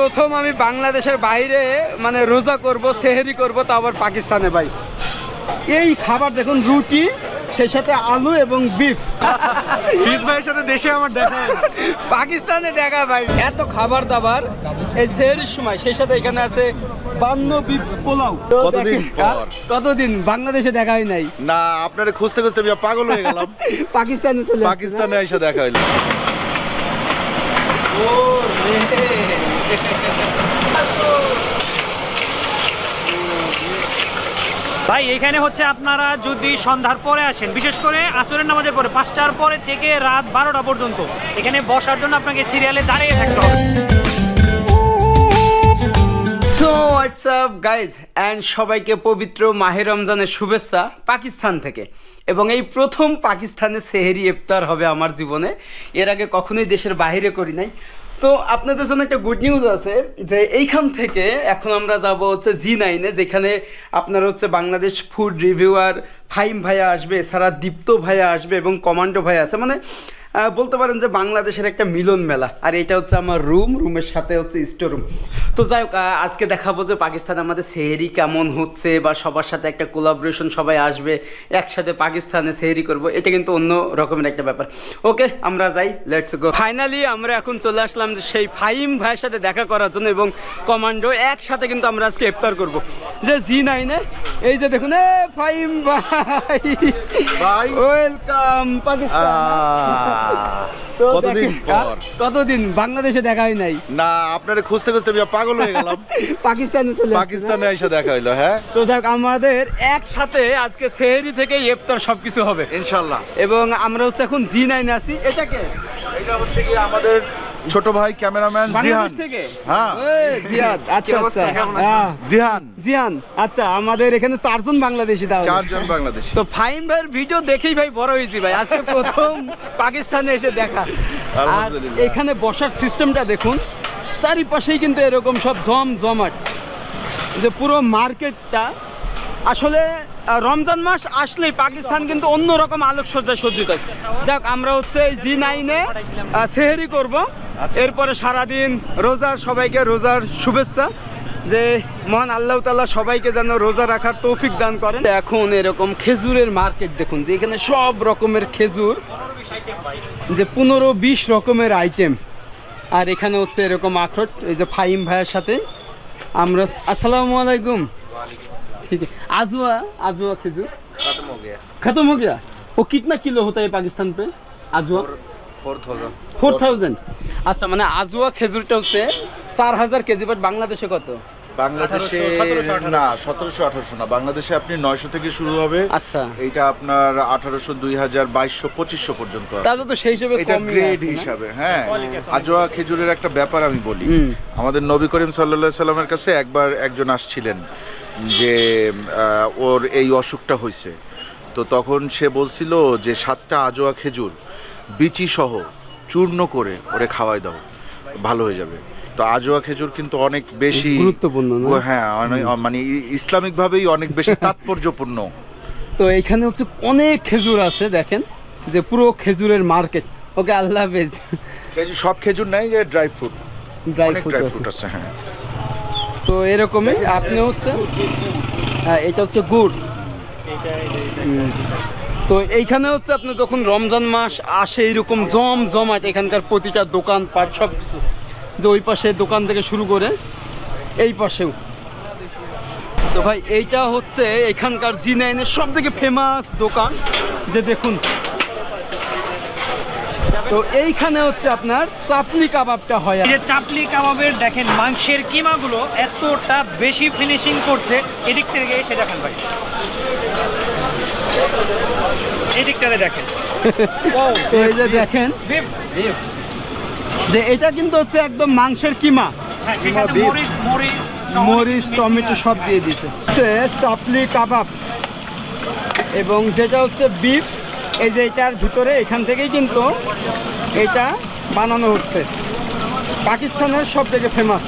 প্রথম আমি বাংলাদেশের বাইরে মানে রোজা করব সেহেরি করব তা আবার পাকিস্তানে ভাই। এই খাবার দেখুন রুটি সেই সাথে আলু এবং বিফ। ফিস ভাইয়ের সাথে দেশে আমার দেখা হয় পাকিস্তানে দেখা ভাই। এত খাবার দাবার এই সেহেরির সময় সেই সাথে এখানে আছে বান্ন বিফ পোলাও। কতদিন কতদিন বাংলাদেশে দেখা হয় নাই? না আপনারে খুঁজতে খুঁজতে পাগল হয়ে গেলাম। পাকিস্তানে চলে পাকিস্তানে এসে দেখা হইল। ও। ভাই, এখানে হচ্ছে আপনারা যদি সন্ধ্যার পরে আসেন, বিশেষ করে আসরের নামাজের পরে, পাঁচটার পরে থেকে রাত বারোটা পর্যন্ত, এখানে বসার জন্য আপনাকে সিরিয়ালে দাঁড়িয়ে থাকতে হবে। হোয়াটসঅ্যাপ গাইজ অ্যান্ড সবাইকে পবিত্র মাহে রমজানের শুভেচ্ছা পাকিস্তান থেকে। এবং এই প্রথম পাকিস্তানে সেহেরি ইফতার হবে আমার জীবনে। এর আগে কখনোই দেশের বাইরে করি নাই। তো আপনাদের জন্য একটা গুড নিউজ আছে যে এইখান থেকে এখন আমরা যাব হচ্ছে জি নাইনে যেখানে আপনার হচ্ছে বাংলাদেশ ফুড রিভিউয়ার ফাইম ভাইয়া আসবে, এছাড়া দীপ্ত ভাইয়া আসবে এবং কমান্ডো ভাইয়া আছে। মানে বলতে পারেন যে বাংলাদেশের একটা মিলন মেলা। আর এটা হচ্ছে আমার রুম রুমের সাথে হচ্ছে স্টোর রুম। তো যাই হোক আজকে দেখাবো যে পাকিস্তানে আমাদের সেহেরি কেমন হচ্ছে বা সবার সাথে একটা কোলাবরেশন সবাই আসবে একসাথে পাকিস্তানে সেহেরি করব এটা কিন্তু অন্য রকমের একটা ব্যাপার। ওকে আমরা যাই লেটস গো ফাইনালি আমরা এখন চলে আসলাম যে সেই ফাইম ভাইয়ের সাথে দেখা করার জন্য এবং কমান্ডো একসাথে কিন্তু আমরা আজকে ইফতার করব। যে জি নাইনে এই যে দেখুন এ ফাইম ভাই। ভাই। ওয়েলকাম পাকিস্তান। কতদিন পর? কতদিন বাংলাদেশে দেখা হয় নাই? না আপনারে খুঁজতে খুঁজতে পাগল হয়ে গেলাম। পাকিস্তানে চলে পাকিস্তানে এসে দেখা হইল হ্যাঁ? তো যাক আমাদের একসাথে আজকে সেহেরি থেকে ইফতার সবকিছু হবে। ইনশাল্লাহ। এবং আমরা হচ্ছে এখন জি নাইনে আছি। এটাকে এটা হচ্ছে কি আমাদের ছোট ভাই ক্যামেরাম্যান জিহান। থেকে? হ্যাঁ। জিয়াদ আচ্ছা আচ্ছা। হ্যাঁ, জিহান। আচ্ছা আমাদের এখানে চারজন বাংলাদেশি তাহলে। চারজন বাংলাদেশি। তো ফাইম ভাইয়ের ভিডিও দেখেই ভাই বড় হয়েছি ভাই। আজকে প্রথম পাকিস্তানে এসে দেখা। আর এখানে বসার সিস্টেমটা দেখুন। চারিপাশেই কিন্তু এরকম সব জম জমাট। যে পুরো মার্কেটটা। আসলে রমজান মাস আসলেই পাকিস্তান কিন্তু অন্যরকম আলোকসজ্জায় সজ্জিত। যাক আমরা হচ্ছে এই জি নাইনে সেহেরি করব। এরপরে সারাদিন রোজার সবাইকে রোজার শুভেচ্ছা যে মহান আল্লাহ তাল্লাহ সবাইকে যেন রোজা রাখার তৌফিক দান করেন এখন এরকম খেজুরের মার্কেট দেখুন যে এখানে সব রকমের খেজুর যে পনেরো বিশ রকমের আইটেম আর এখানে হচ্ছে এরকম আখরোট এই যে ফাইম ভাইয়ের সাথে আমরা আসসালামু আলাইকুম ठीक है आजुआ आजुआ खजूर खत्म हो गया खत्म हो गया वो कितना किलो होता है पाकिस्तान पे आजुआ फोर थाउजेंड ফোর থাউজেন্ড। আচ্ছা মানে আজুয়া খেজুরটা হচ্ছে চার হাজার কেজি বাট বাংলাদেশে কত? বাংলাদেশে না সতেরোশো আঠারোশো না বাংলাদেশে আপনি নয়শো থেকে শুরু হবে। আচ্ছা। এইটা আপনার আঠারোশো দুই হাজার বাইশশো পঁচিশশো পর্যন্ত তাহলে তো সেই হিসেবে এটা গ্রেড হিসাবে হ্যাঁ। আজোয়া খেজুরের একটা ব্যাপার আমি বলি। আমাদের নবী করিম সাল্লা সাল্লামের কাছে একবার একজন আসছিলেন যে আহ, ওর এই অসুখটা হয়েছে। তো তখন সে বলছিল যে সাতটা আজোয়া খেজুর বিচি সহ চূর্ণ করে ওরে খাওয়াই দাও ভালো হয়ে যাবে। তো আজোয়া খেজুর কিন্তু অনেক বেশি গুরুত্বপূর্ণ হ্যাঁ মানে ইসলামিক ভাবেই অনেক বেশি তাৎপর্যপূর্ণ। তো এখানে হচ্ছে অনেক খেজুর আছে দেখেন যে পুরো খেজুরের মার্কেট। ওকে আল্লাহ হাফেজ। খেজুর সব খেজুর নাই যে dry fruit. Dry fruit dry আছে। ফ্রুট আছে হ্যাঁ। তো এরকমই আপনি হচ্ছে হ্যাঁ, এটা হচ্ছে গুড়। তো এইখানে হচ্ছে আপনি যখন রমজান মাস আসে এরকম জম জমাট এখানকার প্রতিটা দোকান, পাট সব কিছু। যে ওই পাশে দোকান থেকে শুরু করে এই পাশেও। তো ভাই, এইটা হচ্ছে এখানকার জি নাইনের সব থেকে ফেমাস দোকান। যে দেখুন। তো এইখানে হচ্ছে আপনার চাপলি কাবাবটা হয় যে চাপলি কাবাবের দেখেন, মাংসের কিমাগুলো এতটা বেশি ফিনিশিং করছে, এদিক থেকে এসে দেখেন ভাই। এদিকটাতে দেখেন। তো যে দেখেন যে এটা কিন্তু হচ্ছে একদম মাংসের কিমা। হ্যাঁ। মরিচ টমেটো সব দিয়ে দিতে হচ্ছে চাপলি কাবাব। এবং যেটা হচ্ছে বিফ এই যে এটার ভিতরে এখান থেকেই কিন্তু এটা বানানো হচ্ছে। পাকিস্তানের সব থেকে ফেমাস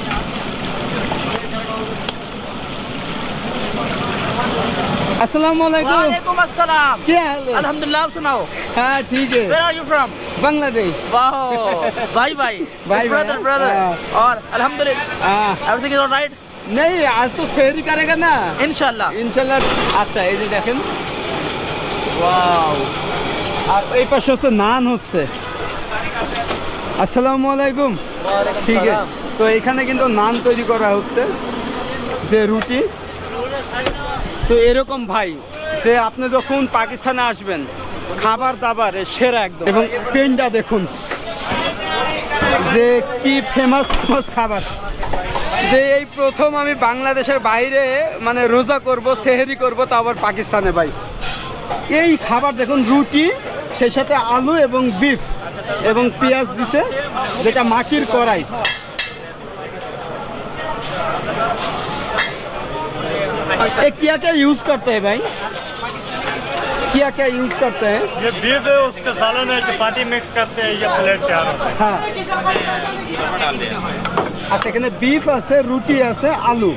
আসসালামু আলাইকুম। আসসালাম। কি হাল? আলহামদুলিল্লাহ শোনাও। হ্যাঁ ঠিক আছে। Where are you from? Bangladesh. বাহ ভাই ভাই ভাই ব্রাদার ব্রাদার আলহামদুলিল্লাহ। হ্যাঁ। এভরিথিং ইজ নেই আজ তো সেহরি করেগা না। ইনশাআল্লাহ। ইনশাআল্লাহ। আচ্ছা এই যে দেখেন। ওয়াও। আর এই পাশে হচ্ছে নান হচ্ছে। আসসালামু আলাইকুম। ঠিক আছে। তো এখানে কিন্তু নান তৈরি করা হচ্ছে। যে রুটি। তো এরকম ভাই যে আপনি যখন পাকিস্তানে আসবেন খাবার দাবার সেরা একদম। এবং ট্রেনটা দেখুন যে কি ফেমাস ফেমাস খাবার। যে এই প্রথম আমি বাংলাদেশের বাইরে মানে রোজা করব সেহেরি করব তা আবার পাকিস্তানে ভাই। এই খাবার দেখুন রুটি সেই সাথে আলু এবং বিফ এবং পেঁয়াজ দিছে যেটা মাটির কড়াই। ये क्या क्या यूज करते हैं भाई क्या क्या यूज करते हैं ये बीफ है उसके सालन है चपाती मिक्स करते हैं ये प्लेट तैयार होता है হ্যাঁ আচ্ছা এখানে বিফ আছে রুটি আছে আলু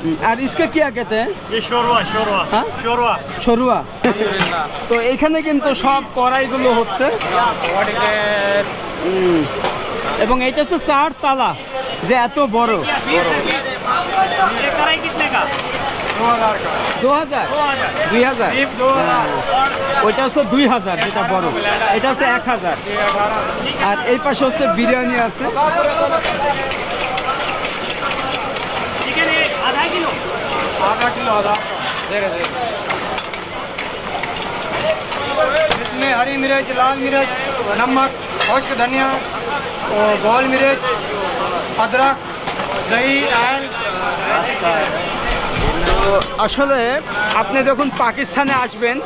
হুম, আর इसके क्या कहते हैं ये शोरवा शोरवा हाँ? शोरवा সরুয়া তো এইখানে কিন্তু সব কড়াইগুলো হচ্ছে হুম। এবং এটা হচ্ছে চার তালা যে এত বড় ये कराई कितने का দু হাজার দুই হাজার হ্যাঁ। ওইটা হচ্ছে দুই হাজার যেটা বড় এটা হচ্ছে এক হাজার আর এই পাশে হচ্ছে বিরিয়ানি আছে चिकन ये आधा किलो इसमें हरी मिर्च लाल मिर्च नमक खुश्क धनिया और गोल मिर्च अदरक दही आयल তো আসলে আপনি যখন পাকিস্তানে আসবেন,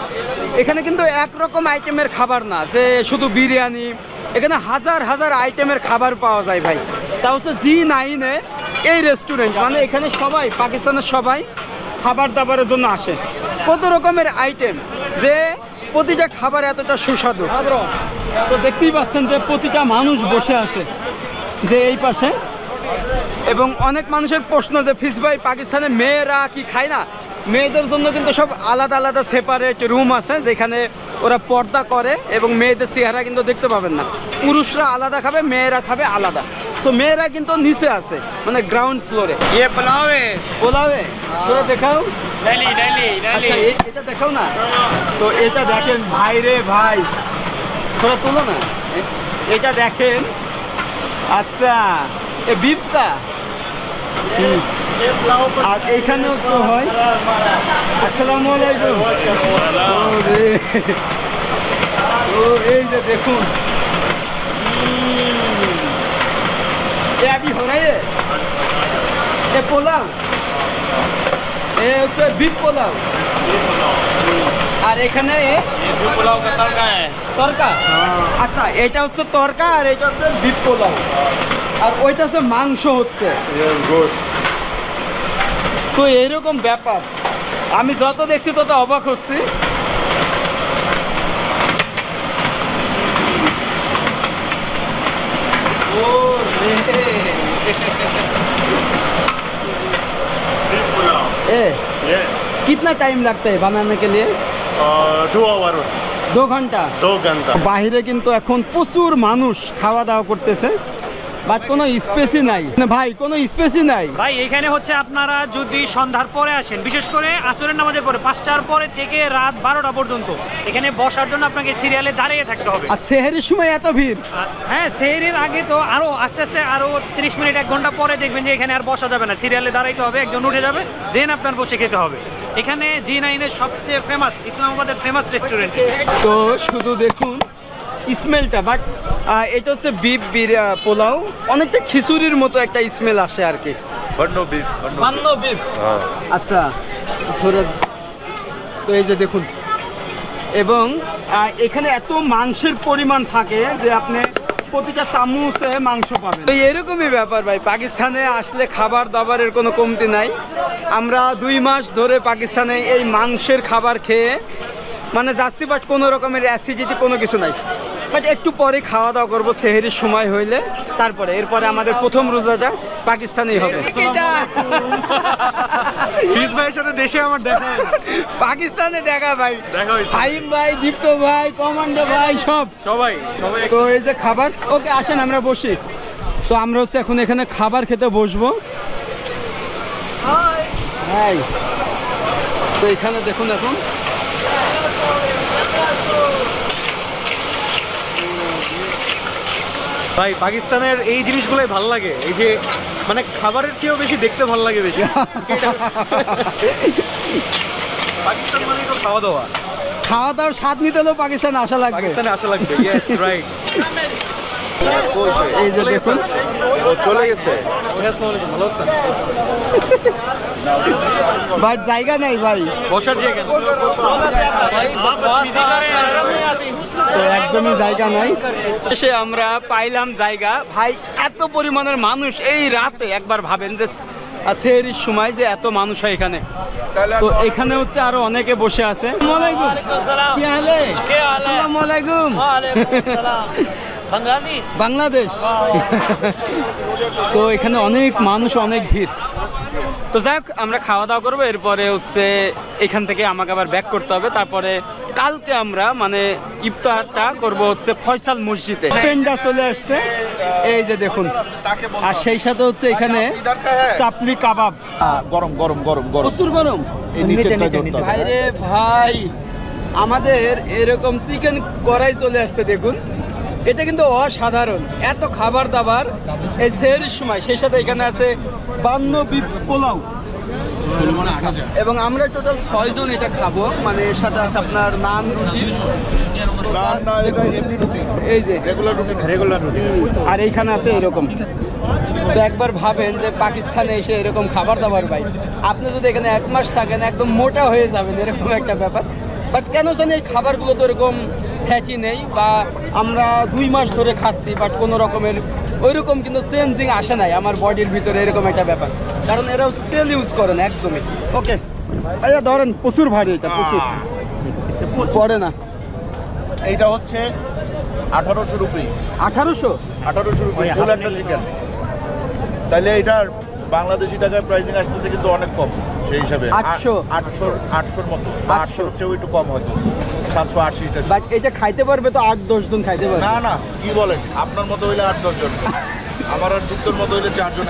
এখানে কিন্তু একরকম আইটেমের খাবার না, যে শুধু বিরিয়ানি, এখানে হাজার হাজার আইটেমের খাবার পাওয়া যায় ভাই। তা হচ্ছে জি নাইনে এই রেস্টুরেন্ট মানে এখানে সবাই, পাকিস্তানের সবাই খাবার দাবারের জন্য আসে। কত রকমের আইটেম যে প্রতিটা খাবার এতটা সুস্বাদু। তো দেখতেই পাচ্ছেন যে প্রতিটা মানুষ বসে আছে যে এই পাশে। এবং অনেক মানুষের প্রশ্ন যে ফিস ভাই পাকিস্তানে মেয়েরা কি খায় না? মেয়েদের জন্য কিন্তু সব আলাদা আলাদা সেপারেট রুম আছে যেখানে ওরা পর্দা করে এবং মেয়েদের চেহারা কিন্তু দেখতে পাবেন না। পুরুষরা আলাদা খাবে মেয়েরা খাবে আলাদা। তো মেয়েরা কিন্তু নিচে আছে মানে গ্রাউন্ড ফ্লোরে ইয়ে তোরা দেখাও। আচ্ছা, এটা দেখাও না? তো এটা দেখেন ভাই রে ভাই। তোরা তোলো না। এটা দেখেন। আচ্ছা এ বিপটা। আর এইখানে হচ্ছে হয় আসসালামু আলাইকুম। ও এই যে দেখুন। এ আপনি হরাই এ? পোলাও। এ হচ্ছে বিট পোলাও। আর এখানে তরকা। আচ্ছা এটা হচ্ছে তরকা আর এটা হচ্ছে বিট পোলাও। আর ওইটা হচ্ছে মাংস হচ্ছে তো এরকম ব্যাপার আমি যত দেখছি তত অবাক হচ্ছি ও রে। ए ये कितना टाइम लगता है बनाने के लिए टू आवर दो घंटा दो घंटा বাইরে কিন্তু এখন প্রচুর মানুষ খাওয়া দাওয়া করতেছে বাট কোনো স্পেসই নাই। ভাই কোনো স্পেসই নাই। ভাই এখানে হচ্ছে আপনারা যদি সন্ধ্যার পরে আসেন বিশেষ করে আসরের নামাজের পরে পাঁচটার পরে থেকে রাত বারোটা পর্যন্ত এখানে বসার জন্য আপনাকে সিরিয়ালে দাঁড়িয়ে থাকতে হবে। আর সেহেরির সময় এত ভিড়। হ্যাঁ সেহেরির আগে তো আরও আস্তে আস্তে আরও তিরিশ মিনিট এক ঘণ্টা পরে দেখবেন যে এখানে আর বসা যাবে না। সিরিয়ালে দাঁড়াইতে হবে একজন উঠে যাবে দেন আপনার বসে খেতে হবে। এখানে জি নাইনের সবচেয়ে ফেমাস ইসলামাবাদের ফেমাস রেস্টুরেন্ট তো শুধু দেখুন স্মেলটা বাট এটা হচ্ছে বিফ পোলাও। অনেকটা খিচুড়ির মতো একটা স্মেল আসে আর কি। বিফ বিফ আচ্ছা ধরে তো এই যে দেখুন। এবং এখানে এত মাংসের পরিমাণ থাকে যে আপনি প্রতিটা চামচে মাংস পাবেন। তো এরকমই ব্যাপার ভাই পাকিস্তানে আসলে খাবার দাবারের কোনো কমতি নাই। আমরা দুই মাস ধরে পাকিস্তানে এই মাংসের খাবার খেয়ে মানে যাচ্ছি বাট কোনো রকমের অ্যাসিডিটি কোনো কিছু নাই। বাট একটু পরে খাওয়া দাওয়া করব সেহেরির সময় হইলে। তারপরে এরপরে আমাদের প্রথম রোজাটা পাকিস্তানেই হবে। ভাইয়ের সাথে দেশে আমার দেখা পাকিস্তানে দেখা ভাই। দেখা। ফাহিম ভাই দীপ্ত ভাই কমান্ডো ভাই সব। সবাই সবাই তো এই যে খাবার ওকে আসেন আমরা বসি। তো আমরা হচ্ছে এখন এখানে খাবার খেতে বসবো। হাই তো এখানে দেখুন এখন। ভাই পাকিস্তানের এই জিনিসগুলোই ভালো লাগে। এই যে মানে খাবারের চেয়েও বেশি দেখতে ভালো লাগে বেশি। পাকিস্তান মানেই তো খাওয়া দাওয়া খাওয়া দাওয়ার স্বাদ নিতে হলেও পাকিস্তানে আসা লাগবে। পাকিস্তানে আসা লাগবে ইয়েস রাইট এই যে দেখুন। চলে গেছে। ভাই জায়গা নাই ভাই। বসার জায়গা। একদমই জায়গা নাই। শেষে আমরা পাইলাম জায়গা। ভাই এত পরিমাণের মানুষ এই রাতে একবার ভাবেন যে সেহেরির সময় যে এত মানুষ হয় এখানে। তো এখানে হচ্ছে আরও অনেকে বসে আছে। বাংলাদেশ। তো এখানে অনেক মানুষ অনেক ভিড়। তো যাক আমরা খাওয়া দাওয়া করব। এরপরে হচ্ছে এখান থেকে আমাকে আবার ব্যাক করতে হবে। তারপরে কালকে আমরা মানে ইফতারটা করব হচ্ছে ফয়সাল মসজিদে। ট্রেনটা চলে আসছে। এই যে দেখুন। আর সেই সাথে হচ্ছে এখানে চাপলি কাবাব। গরম গরম গরম গরম। প্রচুর গরম। হবে। ভাই রে ভাই আমাদের এরকম চিকেন কড়াই চলে আসছে দেখুন। এটা কিন্তু অসাধারণ। এত খাবার দাবার এই সময়। সেই সাথে এখানে আছে বান্ন বিপ পোলাও। এবং আমরা টোটাল ছয়জন এটা খাব। মানে এর সাথে আছে আপনার নান রুটি। এই যে। রুটি। রুটি। আর এইখানে আছে এরকম। তো একবার ভাবেন যে পাকিস্তানে এসে এরকম খাবার দাবার পাই আপনি যদি এখানে এক মাস থাকেন একদম মোটা হয়ে যাবেন এরকম একটা ব্যাপার। বাট কেন জানি এই খাবারগুলো তো এরকম ফ্যাটি নেই বা আমরা দুই মাস ধরে খাচ্ছি বাট কোনো রকমের ওইরকম কিন্তু চেঞ্জিং আসে নাই আমার বডির ভিতরে এরকম একটা ব্যাপার। কারণ এরা তেল ইউজ করে না একদমই। ওকে আচ্ছা ধরেন প্রচুর ভারী এটা প্রচুর। পড়ে না? এইটা হচ্ছে আঠারোশো রুপি। আঠারোশো? আঠারোশো রুপি ফুল একটা চিকেন। তাহলে এটার বাংলাদেশি টাকায় প্রাইসিং আসতেছে কিন্তু অনেক কম সেই হিসাবে। আটশো। আটশো আটশোর মতো। আটশোর চেয়েও একটু কম হয়তো। সাতশো আশিটা বাট এটা খাইতে পারবে তো আট দশ জন খাইতে পারবে। না না কি বলেন? আপনার মতো হইলে আট দশ জন। আমার আর যুক্তর মতো হইলে চারজন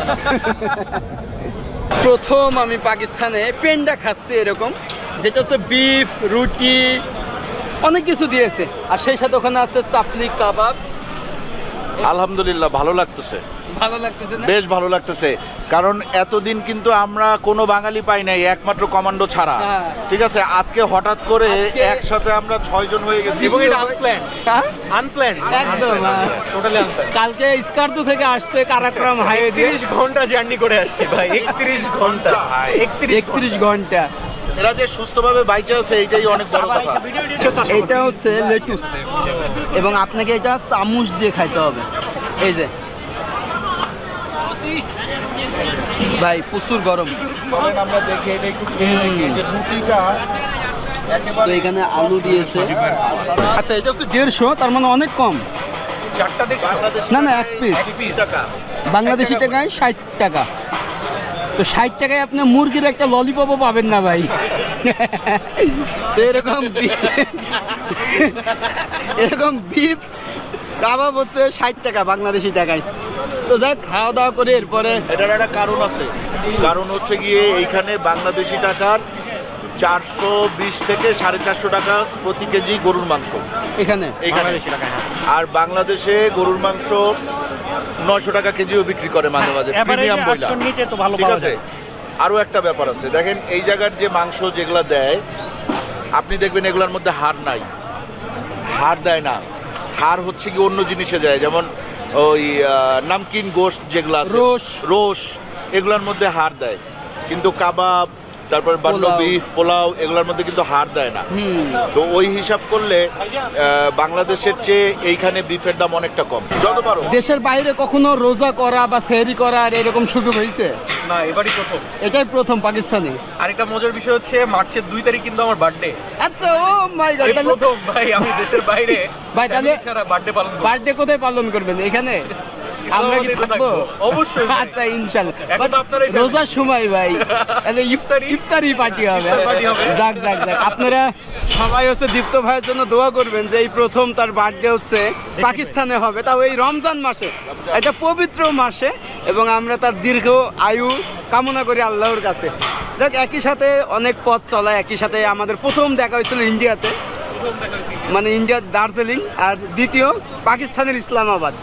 প্রথম আমি পাকিস্তানে পেন্ডা খাচ্ছি এরকম যেটা হচ্ছে বিফ রুটি অনেক কিছু দিয়েছে। আর সেই সাথে ওখানে আছে চাপলি কাবাব। আলহামদুলিল্লাহ ভালো লাগতেছে। ভালো লাগতেছে না? বেশ ভালো লাগতেছে। কারণ এতদিন কিন্তু আমরা কোনো বাঙালি পাই নাই একমাত্র কমান্ডো ছাড়া। হ্যাঁ। ঠিক আছে? আজকে হঠাৎ করে একসাথে আমরা ছয়জন হয়ে গেছি। এবং এটা আনপ্ল্যান হ্যাঁ? আনপ্ল্যান একদম। টোটালি আনপ্ল্যান কালকে স্কার্দু থেকে আসছে কারাক্রম হাইওয়ে দিয়ে। তিরিশ ঘণ্টা জার্নি করে আসছে ভাই একত্রিশ ঘণ্টা। একত্রিশ একত্রিশ ঘণ্টা। এরা যে সুস্থভাবে বাইচে আছে এইটাই অনেক বড় কথা। এটা হচ্ছে লেটুস এবং আপনাকে এটা চামচ দিয়ে খাইতে হবে। এই যে। ভাই প্রচুর গরম। আমরা দেখি এটা একটু খেয়ে দেখি। যে রুটিটা তো এখানে আলু দিয়েছে। আচ্ছা এটা হচ্ছে দেড়শো তার মানে অনেক কম। না না এক পিস বাংলাদেশি টাকায় ষাট টাকা। তো ষাট টাকায় আপনি মুরগির একটা ললিপপও পাবেন না ভাই। তো এরকম এরকম বিফ কাবাব হচ্ছে ষাট টাকা বাংলাদেশি টাকায়। তো যাক খাওয়া দাওয়া করে এরপরে এটার একটা কারণ আছে। কারণ হচ্ছে গিয়ে এইখানে বাংলাদেশি টাকার চারশো বিশ থেকে সাড়ে চারশো টাকা প্রতি কেজি গরুর মাংস। এখানে? এইখানে আর বাংলাদেশে গরুর মাংস নয়শো টাকা কেজিও বিক্রি করে মাঝে মাঝে প্রিমিয়াম বইলা তো ঠিক আছে? আরও একটা ব্যাপার আছে। দেখেন এই জায়গার যে মাংস যেগুলো দেয় আপনি দেখবেন এগুলোর মধ্যে হাড় নাই। হাড় দেয় না। হাড় হচ্ছে কি অন্য জিনিসে যায় যেমন ওই নামকিন গোশত যেগুলো আছে। রোস। রোস এগুলোর মধ্যে হাড় দেয়। কিন্তু কাবাব তারপর পোলাও। বিফ পোলাও এগুলোর মধ্যে কিন্তু হাড় দেয় না। তো ওই হিসাব করলে বাংলাদেশের চেয়ে এইখানে বিফের দাম অনেকটা কম। যত পারো। দেশের বাইরে কখনো রোজা করা বা সেহরি করার এরকম সুযোগ হয়েছে? না এবারই প্রথম। এটাই প্রথম পাকিস্তানে। আরেকটা মজার বিষয় হচ্ছে মার্চের দুই তারিখ কিন্তু আমার বার্থডে আচ্ছা ও মাই গড প্রথম ভাই আমি দেশের বাইরে ভাই, তাহলে- বার্থডে পালন বার্থডে কোথায় পালন করবেন এখানে? আমরা কি থাকব। অবশ্যই। আচ্ছা এখন রোজার সময় ভাই। ইফতারি ইফতারি পার্টি হবে। হবে। যাক যাক যাক। আপনারা সবাই হচ্ছে দীপ্ত ভাইয়ের জন্য দোয়া করবেন যে এই প্রথম তার বার্থডে হচ্ছে পাকিস্তানে হবে। তাও এই রমজান মাসে। এটা পবিত্র মাসে এবং আমরা তার দীর্ঘ আয়ু কামনা করি আল্লাহর কাছে। যাক একই সাথে অনেক পথ চলা একই সাথে আমাদের প্রথম দেখা হয়েছিল ইন্ডিয়াতে। মানে ইন্ডিয়ার দার্জিলিং। আর দ্বিতীয় পাকিস্তানের ইসলামাবাদ।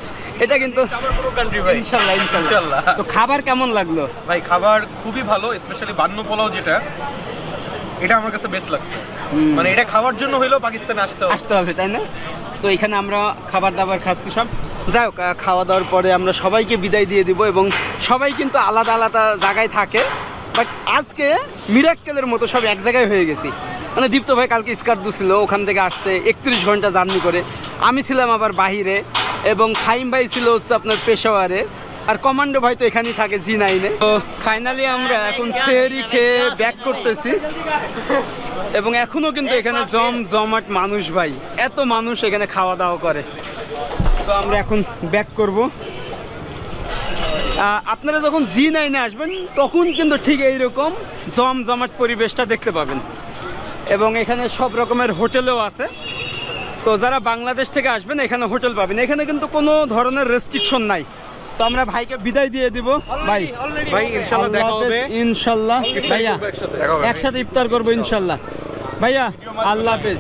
এটা কিন্তু আমার পুরো কান্ট্রি ভাই। ইনশাল্লাহ ইনশাল্লাহ। তো খাবার কেমন লাগল? ভাই খাবার খুবই ভালো স্পেশালি বান্ন পোলাও যেটা এটা আমার কাছে বেস্ট লাগছে। মানে এটা খাওয়ার জন্য হইলেও পাকিস্তানে আসতে হবে। আসতে হবে তাই না? তো এখানে আমরা খাবার দাবার খাচ্ছি সব। যাই হোক খাওয়া দাওয়ার পরে আমরা সবাইকে বিদায় দিয়ে দিব এবং সবাই কিন্তু আলাদা আলাদা জায়গায় থাকে। বাট আজকে মিরাক্কেলের মতো সব এক জায়গায় হয়ে গেছি। মানে দীপ্ত ভাই কালকে স্কার্দু ছিল ওখান থেকে আসতে একত্রিশ ঘণ্টা জার্নি করে। আমি ছিলাম আবার বাহিরে। এবং খাইম ভাই ছিল হচ্ছে আপনার পেশোয়ারে আর কমান্ডো ভাই তো এখানেই থাকে জি নাইনে তো ফাইনালি আমরা এখন সেহরি খেয়ে ব্যাক করতেছি। এবং এখনও কিন্তু এখানে জম জমাট মানুষ ভাই, এত মানুষ এখানে খাওয়া দাওয়া করে। তো আমরা এখন ব্যাক করব। আপনারা যখন জি নাইনে আসবেন, তখন কিন্তু ঠিক এইরকম জম জমাট পরিবেশটা দেখতে পাবেন। এবং এখানে সব রকমের হোটেলও আছে। তো যারা বাংলাদেশ থেকে আসবেন এখানে হোটেল পাবেন। এখানে কিন্তু কোনো ধরনের রেস্ট্রিকশন নাই। তো আমরা ভাইকে বিদায় দিয়ে দিব। ভাই ভাই দেখা হবে। হাফেজ, ভাইয়া একসাথে ইফতার করব ইনশাল্লাহ। ভাইয়া আল্লাহ হাফেজ।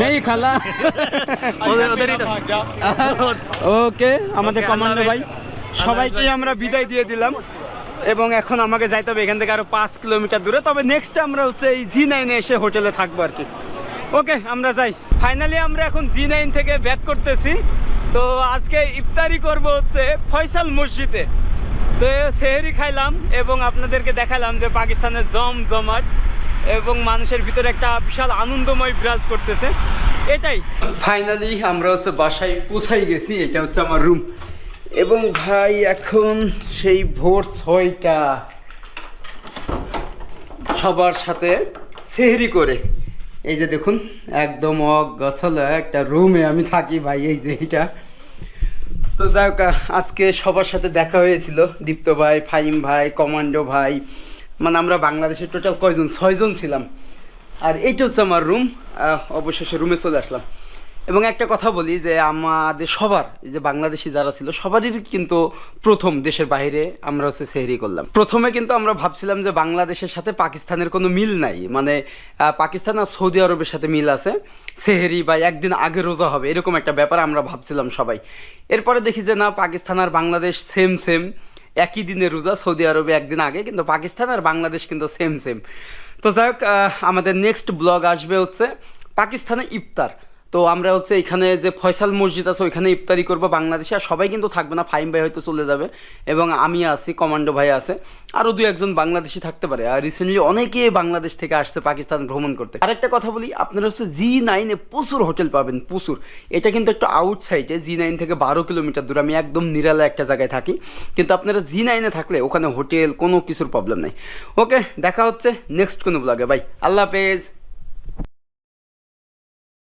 নেই খালা। ওকে আমাদের কমান্ডো ভাই। সবাইকেই আমরা বিদায় দিয়ে দিলাম। এবং এখন আমাকে যাইতে হবে এখান থেকে আরও পাঁচ কিলোমিটার দূরে। তবে নেক্সট আমরা হচ্ছে এই জি নাইনে এসে হোটেলে থাকব আর কি। ওকে, আমরা যাই। ফাইনালি আমরা এখন জি নাইন থেকে ব্যাক করতেছি। তো আজকে ইফতারি করব হচ্ছে ফয়সাল মসজিদে। তো সেহেরি খাইলাম এবং আপনাদেরকে দেখালাম যে পাকিস্তানের জম জমাট এবং মানুষের ভিতরে একটা বিশাল আনন্দময় বিরাজ করতেছে। এটাই। ফাইনালি আমরা হচ্ছে বাসায় পৌঁছাই গেছি, এটা হচ্ছে আমার রুম এবং ভাই, এখন সেই ভোর ছয়টা। সবার সাথে সেহরি করে। এই যে দেখুন, একদম অগছল একটা রুমে আমি থাকি ভাই, এই যে এটা। তো যাই হোক, আজকে সবার সাথে দেখা হয়েছিল, দীপ্ত ভাই ফাইম ভাই, কমান্ডো ভাই। মানে আমরা বাংলাদেশের টোটাল কয়জন? ছয়জন ছিলাম। আর এইটা হচ্ছে আমার রুম অবশেষে রুমে চলে আসলাম। এবং একটা কথা বলি যে আমাদের সবার যে বাংলাদেশি যারা ছিল, সবারই কিন্তু প্রথম দেশের বাইরে আমরা হচ্ছে সেহরি করলাম। প্রথমে কিন্তু আমরা ভাবছিলাম যে বাংলাদেশের সাথে পাকিস্তানের কোনো মিল নাই। মানে পাকিস্তান আর সৌদি আরবের সাথে মিল আছে। সেহেরি বা একদিন আগে রোজা হবে, এরকম একটা ব্যাপার আমরা ভাবছিলাম সবাই। এরপরে দেখি যে না, পাকিস্তান আর বাংলাদেশ সেম সেম একই দিনে রোজা, সৌদি আরবে একদিন আগে, কিন্তু পাকিস্তান আর বাংলাদেশ কিন্তু সেম সেম তো যাই হোক আমাদের নেক্সট ব্লগ আসবে হচ্ছে পাকিস্তানে ইফতার। তো আমরা হচ্ছে এখানে যে ফয়সাল মসজিদ আছে, ওইখানে ইফতারি করব বাংলাদেশে। আর সবাই কিন্তু থাকবে না ফাইম ভাই হয়তো চলে যাবে। এবং আমি আছি, কমান্ডো ভাই আছে। আরও দু একজন বাংলাদেশি থাকতে পারে। আর রিসেন্টলি অনেকে বাংলাদেশ থেকে আসছে, পাকিস্তান ভ্রমণ করতে। আরেকটা কথা বলি, আপনারা হচ্ছে জি নাইনে প্রচুর হোটেল পাবেন, প্রচুর। এটা কিন্তু একটু আউটসাইডে জি নাইন থেকে বারো কিলোমিটার দূরে। আমি একদম নিরালা একটা জায়গায় থাকি। কিন্তু আপনারা জি নাইনে থাকলে ওখানে হোটেল কোনো কিছুর প্রবলেম নেই। ওকে দেখা হচ্ছে নেক্সট কোনো ব্লগে ভাই, আল্লাহ হাফেজ।